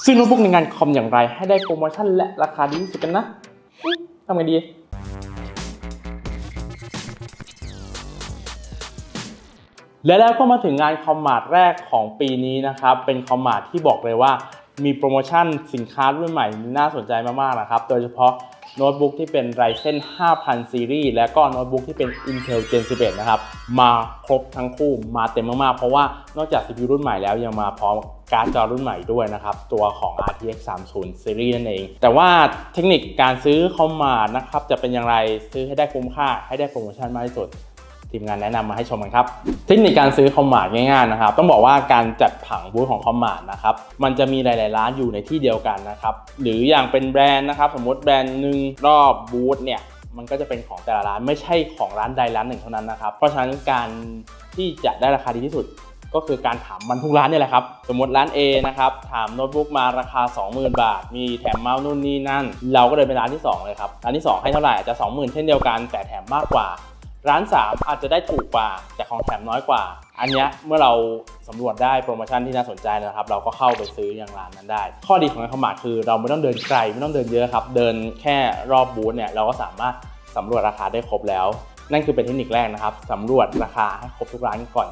ซื้อโน้ตบุ๊กในงานคอมอย่างไร ให้ได้โปรโมชั่นและราคาดีที่สุดกันนะทำไงดี และแล้วก็มาถึงงานคอมมาร์แรกของปีนี้นะครับ เป็นคอมมาร์ที่บอกเลยว่ามีโปรโมชั่นสินค้ารุ่นใหม่น่าสนใจมากๆนะครับ โดยเฉพาะ โน้ตบุ๊กที่เป็น Ryzen 5000ซีรีส์และก็โน้ตบุ๊กที่เป็น Intel Gen 11 นะครับ มาครบทั้งคู่มาเต็มมากๆ เพราะว่านอกจาก CPU รุ่นใหม่แล้วยังมาพร้อมการ์ดจอรุ่นใหม่ด้วยนะครับ ตัวของ RTX 30ซีรีส์นั่นเอง แต่ว่าเทคนิคการซื้อคอมมานะครับ จะเป็นอย่างไรซื้อให้ได้คุ้มค่าให้ได้โปรโมชั่นมากที่สุด ทีมงานแนะนำมาให้ชมกันครับ เทคนิคการซื้อคอมมานด์ง่ายๆนะครับ ต้องบอกว่าการจัดผังบูธของคอมมานด์นะครับ มันจะมีหลาย ๆ ร้านอยู่ในที่เดียวกันนะครับ หรืออย่างเป็นแบรนด์นะครับ สมมติแบรนด์หนึ่งรอบบูธเนี่ย มันก็จะเป็นของแต่ละร้านไม่ใช่ของร้านใดร้านหนึ่งเท่านั้นนะครับ เพราะฉะนั้นการที่จะได้ราคาดีที่สุดก็คือการถามมันทุกร้านนี่แหละครับ สมมติร้าน A นะครับถามโน้ตบุ๊กมาราคา 20,000 บาท มีแถมเมาส์นู่นนี่นั่น เราก็เดินไปร้านที่ 2 เลยครับ ร้านที่ 2 ให้เท่าไหร่จะ 20,000 เช่นเดียวกัน แต่แถมมากกว่า ร้าน 3 อาจจะได้ถูกกว่า แต่ของแถมน้อยกว่า อันนี้เมื่อเราสำรวจได้โปรโมชั่นที่น่าสนใจนะครับ เราก็เข้าไปซื้ออย่างร้านนั้นได้ ข้อดีของงานคอมมาร์ทคือเราไม่ต้องเดินไกลไม่ต้องเดินเยอะครับ เดินแค่รอบบูธเนี่ยเราก็สามารถสำรวจราคาได้ครบแล้ว นั่นคือเป็นเทคนิคแรกนะครับสำรวจราคาให้ครบทุกร้านก่อน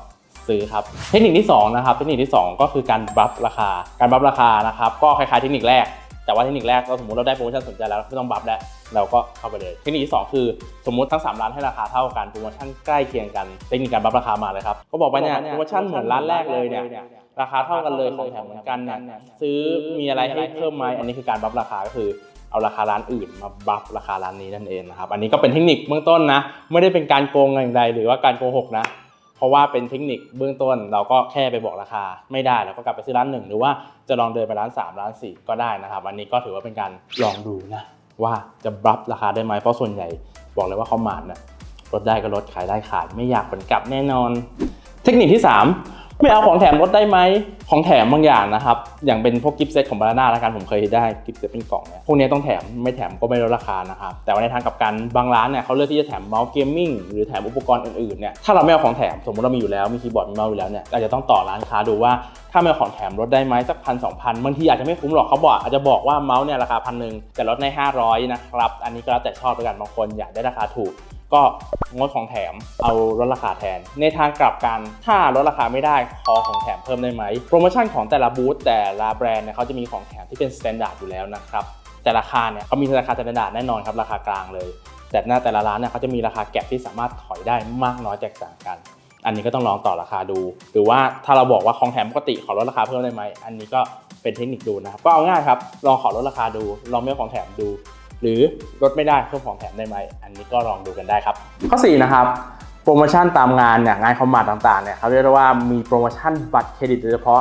ซื้อครับเทคนิคที่2นะครับเทคนิคที่ 2 ก็คือการบัฟราคา การบัฟราคานะครับก็คล้ายๆเทคนิคแรก แต่ว่าเทคนิคแรกเราสมมติเราได้โปรโมชั่นสนใจแล้วไม่ต้องบัฟแล้วเราก็เข้าไปเลย เทคนิคที่2คือสมมติทั้ง 3 ร้านให้ราคาเท่ากันโปรโมชั่นใกล้เคียงกันเทคนิคการบัฟราคามาเลยครับก็บอกไปเนี่ยโปรโมชั่นเหมือนร้านแรกเลยเนี่ยราคาเท่ากันเลยของแถมเหมือนกันเนี่ยซื้อมีอะไรให้เพิ่มไหมอันนี้คือการบัฟราคาก็คือเอาราคาร้านอื่นมาบัฟราคาร้านนี้นั่นเองนะครับอันนี้ก็เป็นเทคนิคเบื้องต้นนะ ไม่ได้เป็นการโกงอย่างใดหรือว่าการโกหกนะ เพราะว่าเป็นเทคนิคเบื้องต้นเราก็แค่ไปบอกราคาไม่ได้เราก็กลับไปซื้อร้านหนึ่งหรือว่าจะลองเดินไปร้าน 3 ร้าน 4 ก็ได้นะครับ อันนี้ก็ถือว่าเป็นการลองดูนะ ว่าจะบัฟราคาได้ไหมเพราะส่วนใหญ่บอกเลยว่าเขาหมานนะลดได้ก็ลดขายได้ขายไม่อยากผลกลับแน่นอน เทคนิคที่ 3 ไม่เอาของแถมลดได้ไหม ของแถมบางอย่างนะครับ อย่างเป็นพวกกิฟต์เซตของบานาน่าล้วกันผมเคยได้กิฟต์เซตเป็นกล่องเนี่ยพวกนี้ต้องแถมไม่แถมก็ไม่ลดราคานะครับ แต่ว่าในทางกลับกันบางร้านเนี่ยเขาเลือกที่จะแถมเมาส์เกมมิ่งหรือแถมอุปกรณ์อื่นๆเนี่ยถ้าเราไม่เอาของแถมสมมติเรามีอยู่แล้วมีคีย์บอร์ดมีเมาส์อยู่แล้วเนี่ยอาจจะต้องต่อร้านค้าดูว่าถ้าไม่เอาของแถมลดได้ไหมสักพันสองพันบางทีอาจจะไม่คุ้มหรอกเขาบอกอาจจะบอกว่าเมาส์เนี่ยราคาพันหนึ่งแต่ลดใน500นะครับอันนี้ก็แล้วแต่ชอบแล้วกันบางคนอยากได้ราคาถูก ก็งดของแถมเอาลดราคาแทน ในทางกลับกันถ้าลดราคาไม่ได้ขอของแถมเพิ่มได้ไหมโปรโมชั่นของแต่ละบูธแต่ละแบรนด์เนี่ยเขาจะมีของแถมที่เป็นสแตนดาร์ดอยู่แล้วนะครับแต่ราคาเนี่ยเขามีราคาสแตนดาร์ดแน่นอนครับราคากลางเลย แต่หน้าแต่ละร้านเนี่ยเขาจะมีราคาแก็บที่สามารถถอยได้มากน้อยแตกต่างกัน อันนี้ก็ต้องลองต่อราคาดู หรือว่าถ้าเราบอกว่าของแถมปกติขอลดราคาเพิ่มได้ไหมอันนี้ก็เป็นเทคนิคดูนะครับก็เอาง่ายครับลองขอลดราคาดูลองไม่เอาของแถมดู หรือลดไม่ได้เพิ่มของแถมได้ไหม อันนี้ก็ลองดูกันได้ครับ ข้อ 4 นะครับ โปรโมชั่นตามงานเนี่ยงานคอมมาร์ต่างๆเนี่ยเขาเรียกได้ว่ามีโปรโมชั่นบัตรเครดิตโดยเฉพาะ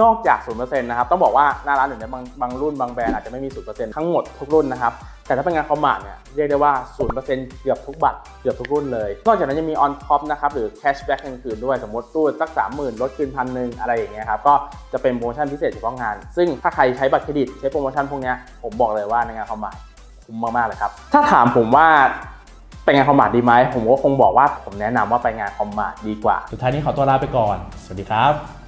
นอกจาก 0%นะครับ ต้องบอกว่าหน้าร้านอื่นเนี่ยบางบางรุ่นบางแบรนด์อาจจะไม่มี 0%ทั้งหมดทุกรุ่นนะครับ แต่ถ้าเป็นงานคอมมาร์ทเนี่ยเรียกได้ว่า 0%เกือบทุกบัตรเกือบทุกรุ่นเลย นอกจากนั้นยังมี on top นะครับหรือ cashback อื่นๆด้วย สมมติตู้สัก 30,000 ลดคืนพันหนึ่งอะไรอย่างเงี้ยครับ ก็จะเป็นโปรโมชั่นพิเศษเฉพาะงาน ซึ่งถ้าใครใช้บัตรเครดิตใช้โปรโมชั่นพวกเนี้ยผมบอกเลยว่าในงานคอมมาร์ท คุ้มมากๆเลยครับ ถ้าถามผมว่าไปงานคอมมาร์ดีไหม ผมก็คงบอกว่าผมแนะนำว่าไปงานคอมมาร์ดีกว่า สุดท้ายนี้ขอตัวลาไปก่อน สวัสดีครับ